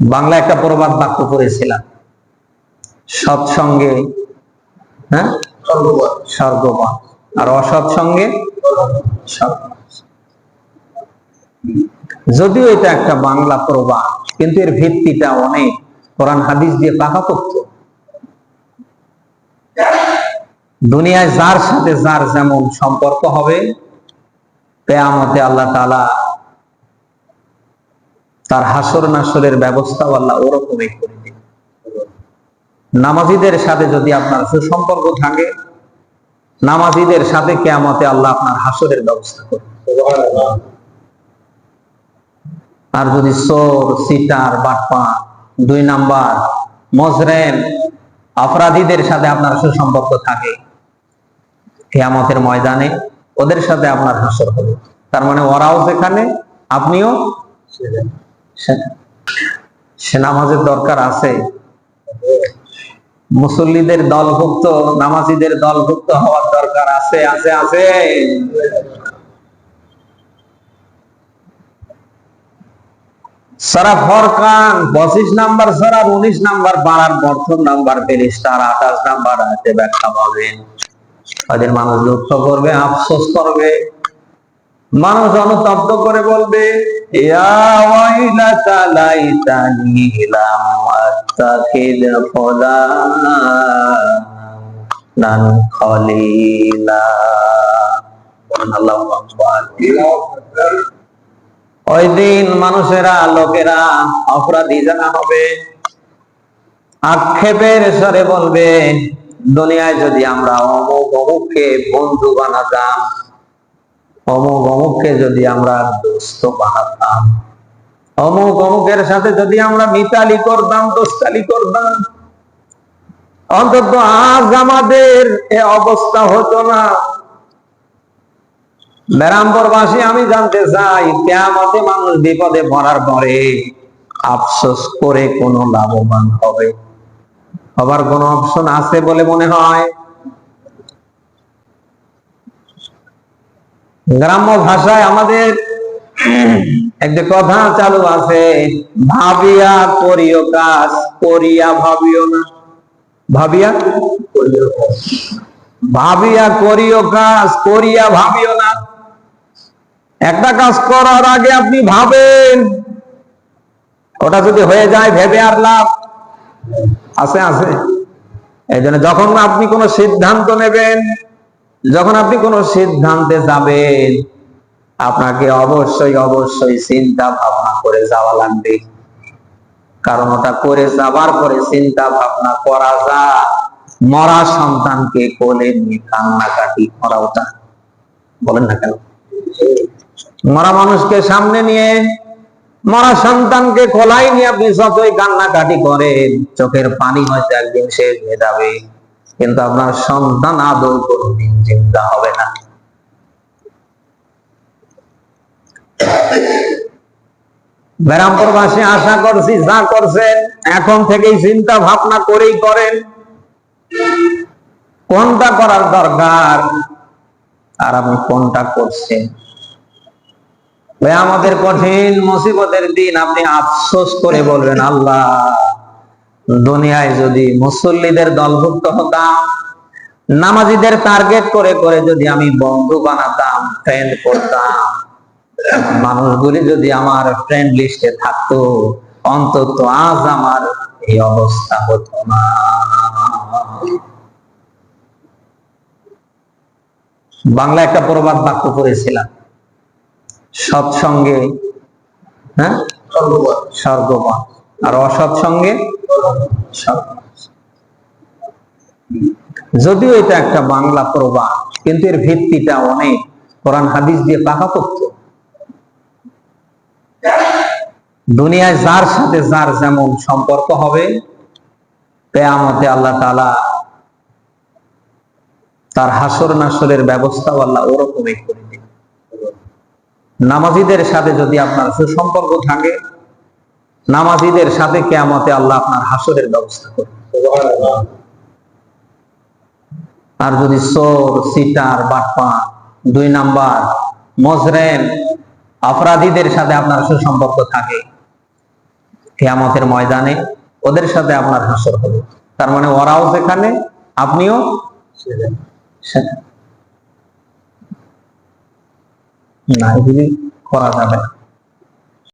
বাংলা একটা প্রবাদ বাক্য পড়েছিলাম। সৎসঙ্গে হ্যাঁ? স্বর্গবান আর অসৎসঙ্গে? যদিও এটা একটা বাংলা প্রবাদ, কিন্তু এর ভিত্তিটা অনেক। কোরআন হাদিস দিয়ে পাকাপোক্ত দুনিয়ায় যার সাথে যার যেমন সম্পর্ক হবে, কেয়ামতে আল্লাহ তাআলা তার হাসর নাসরের ব্যবস্থাও আল্লাহ ওরকমই করে দিন নামাজিদের সাথে যদি আপনার সুসম্পর্ক থাকে, নামাজিদের সাথে কেয়ামতে আল্লাহ আপনার হাসরের ব্যবস্থা করবে। আর যদি চোর, সিটার, বাটপা, দুই নাম্বার, মজরেম অপরাধীদের সাথে আপনার সুসম্পর্ক থাকে, কেয়ামতের ময়দানে ওদের সাথে আপনার হাসর হবে। তার মানে ওরাও যেখানে আপনিও সে- নামাজের দরকার আছে। মুসল্লিদের দলভুক্ত, নামাজিদের দলভুক্ত হওয়ার দরকার আছে আছে আছে। সারা ফরকান, পঁচিশ নাম্বার সারা, উনিশ নাম্বার বাড়ার প্রথম নাম্বার ফেরিস্টার আঠাশ নাম্বার আছে ব্যাখ্যা পাবেন। তাদের মানুষ দুঃখ করবে, আফসোস করবে। মানুষ অনুতপ্ত করে বলবে ইয়া ওয়াইলাতা লাইতানি লাম আত্তাখিদ ফুলানান খলিলা। ওই দিন মানুষেরা, লোকেরা অপরাধী জানা হবে। আক্ষেপের স্বরে বলবে, দুনিয়ায় যদি আমরা অমুক অমুককে বন্ধু বানাতাম অমুক অমুককে যদি আমরা দোস্ত বানাতাম অমুক অমুকের সাথে যদি আমরা মিতালি করতাম, দোস্তালি করতাম। অন্তত আজ আমাদের এ অবস্থা হতো না। বেরামপুরবাসী আমি জানতে চাই কেমতে মানুষ বিপদে পড়ার পরে আফসোস করে কোনো লাভবান হবে? আবার কোন অপশন আছে বলে মনে হয়? গ্রাম্য ভাষায় আমাদের একটা কথা চালু আছে, ভাবিয়া করিও কাজ, করিয়া ভাবিও না। ভাবিয়া ভাবিয়া করিও কাজ, করিয়া ভাবিও না। একটা কাজ করার আগে আপনি ভাবেন, ওটা যদি হয়ে যায় ভেবে আর লাভ আছে আছে। এই যখন আপনি কোনো সিদ্ধান্ত নেবেন যখন আপনি কোনো সিদ্ধান্তে যাবেন, আপনাকে অবশ্যই অবশ্যই চিন্তা ভাবনা করে যাওয়া লাগবে। কারণ ওটা করে যাবার পরে চিন্তা ভাবনা করা যা, মরা সন্তানকে কোলে নিয়ে কান্নাকাটি করা ওটা। বলেন না কেন? মরা মানুষকে সামনে নিয়ে, মরা সন্তানকে খোলাই নিয়ে আপনি যতই কান্নাকাটি করেন, চোখের পানি হয়তো একদিন শেষ হয়ে যাবে কিন্তু আপনার সন্তান আদৌ কোনদিন চিন্তা হবে না। ব্যারামপুরবাসী আশা করছি, যা করছেন, এখন থেকেই চিন্তা ভাবনা করেই করেন। কোনটা করার দরকার? আর আপনি কোনটা করছেন? আমাদের কঠিন মুসিবতের দিন আপনি আফসোস করে বলবেন, আল্লাহ। দুনিয়ায় যদি মুসল্লিদের দলভুক্ত হতাম নামাজিদের টার্গেট করে করে যদি আমি বন্ধু বানাতাম ফ্রেন্ড করতাম মানুষগুলি যদি আমার ফ্রেন্ড লিস্টে থাকতো অন্তত আজ আমার এই অবস্থা হতো না। বাংলা একটা প্রবাদ বাক্য করেছিলাম সৎসঙ্গে হ্যাঁ? স্বর্গবান আর অসৎসঙ্গে সর্বনাশ। যদিও এটা একটা বাংলা প্রবাদ, কিন্তু এর ভিত্তিটা অনেক। কোরআন হাদিস দিয়ে পাকাপোক্ত দুনিয়ায় যার সাথে যার যেমন সম্পর্ক হবে, কেয়ামতে আল্লাহ তাআলা তার হাসর নাসরের ব্যবস্থা আল্লাহ ওরকমই করে দিন নামাজিদের সাথে যদি আপনার সুসম্পর্ক থাকে নামাজিদের সাথে কেয়ামতে আল্লাহ আপনার হাসরের ব্যবস্থা করবে। আর যদি চোর সিটার বাটপা দুই নাম্বার মজরেম অপরাধীদের সাথে আপনার সুসম্পর্ক থাকে কিয়ামতের ময়দানে ওদের সাথে আপনার হাসর হবে। তার মানে ওরাও সেখানে আপনিও না এগুলি করা যাবে না।